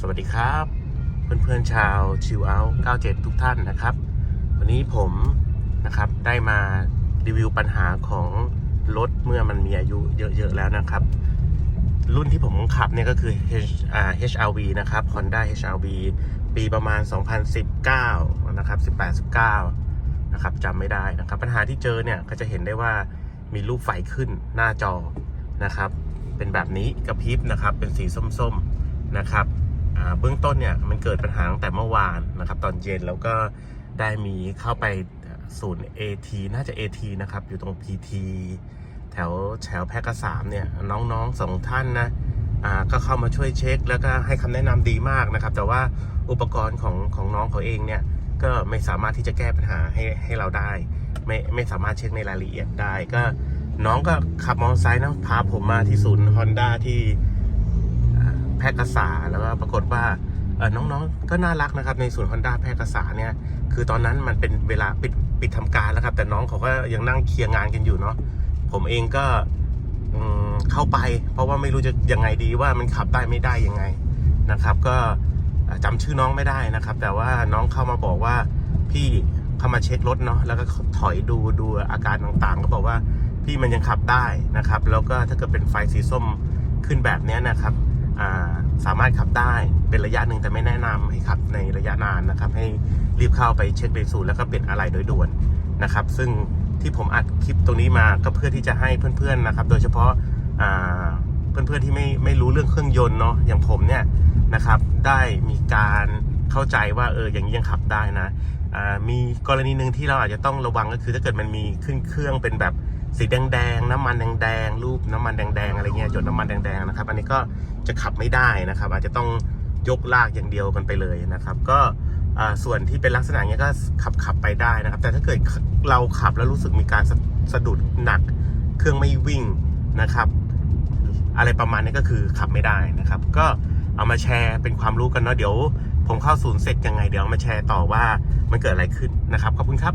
สวัสดีครับ เพื่อนๆชาวชิวเอา97 ทุกท่านนะครับ วันนี้ผมนะครับได้มารีวิวปัญหาของรถเมื่อมันมีอายุเยอะๆแล้วนะครับ รุ่นที่ผมขับเนี่ยก็คือ H อ HRV นะครับ Honda HRV ปีประมาณ 2019 นะครับ 18 19 นะครับจำไม่ได้นะครับ ปัญหาที่เจอเนี่ยก็จะเห็นได้ว่ามีรูปไฟขึ้นหน้าจอนะครับ เป็นแบบนี้กระพริบนะครับเป็นสีส้มๆนะครับ เบื้องต้นเนี่ยมันเกิดปัญหาตั้งแต่เมื่อวานนะครับตอนเย็นแล้วก็ได้มีเข้าไปศูนย์ AT น่าจะ AT นะครับ อยู่ตรง PT แถวแถวแพร่กษามเนี่ยน้องๆสองท่านนะอ่าก็เข้ามาช่วยเช็ค แล้วก็ให้คำแนะนำดีมากนะครับ แต่ว่าอุปกรณ์ของของน้องเขาเองเนี่ยก็ไม่สามารถที่จะแก้ปัญหาให้ให้เราได้ ไม่ไม่สามารถเช็คในรายละเอียดได้ ก็น้องก็ขับมอเตอร์ไซค์นะพาผมมาที่ศูนย์ Honda ที่ แพร่กษาแล้วก็ปรากฏว่าน้องๆ ก็น่ารักนะครับ ในศูนย์ Honda แพร่กษาเนี่ย คือตอนนั้นมันเป็นเวลาปิดปิดทำการแล้วครับ แต่น้องเขาก็ยังนั่งเคลียร์งานกันอยู่เนาะผมเองก็เข้าไป เพราะว่าไม่รู้จะยังไงดีว่ามันขับได้ไม่ได้ยังไงนะครับ ก็จำชื่อน้องไม่ได้นะครับ แต่ว่าน้องเข้ามาบอกว่าพี่เข้ามาเช็ครถเนาะแล้วก็ถอยดูดูอาการต่างๆ ก็บอกว่าพี่มันยังขับได้นะครับ แล้วก็ถ้าเกิดเป็นไฟสีส้มขึ้นแบบนี้นะครับ สามารถขับได้เป็นระยะหนึ่งแต่ไม่แนะนำให้ขับในระยะนานนะครับ ให้รีบเข้าไปเช็คเบรกสูรแล้วก็เปลี่ยนอะไรโดยด่วนนะครับ ซึ่งที่ผมอัดคลิปตรงนี้มาก็เพื่อที่จะให้เพื่อนๆนะครับ โดยเฉพาะาเพื่อนๆที่ไม่ไม่รู้เรื่องเครื่องยนต์เนาะอย่างผมเนี่ยนะครับได้มีการเข้าใจว่าเอออย่างนี้ยังขับได้นะมีกรณีหนึ่งที่เราอาจจะต้องระวังก็คือถ้าเกิดมันมีขึ้นเครื่องเป็นแบบ สีแดงๆ น้ำมันแดงๆ รูปน้ำมันแดงๆ อะไรเงี้ย หยดน้ำมันแดงๆ นะครับ อันนี้ก็จะขับไม่ได้นะครับ อาจจะต้องยกลากอย่างเดียวกันไปเลยนะครับ ก็ส่วนที่เป็นลักษณะเงี้ยก็ขับขับไปได้นะครับ แต่ถ้าเกิดเราขับแล้วรู้สึกมีการสะสะดุดหนัก เครื่องไม่วิ่งนะครับ อะไรประมาณนี้ก็คือขับไม่ได้นะครับ ก็เอามาแชร์เป็นความรู้กันเนาะ เดี๋ยวผมเข้าศูนย์เสร็จยังไง เดี๋ยวมาแชร์ต่อว่ามันเกิดอะไรขึ้นนะครับ ขอบคุณครับ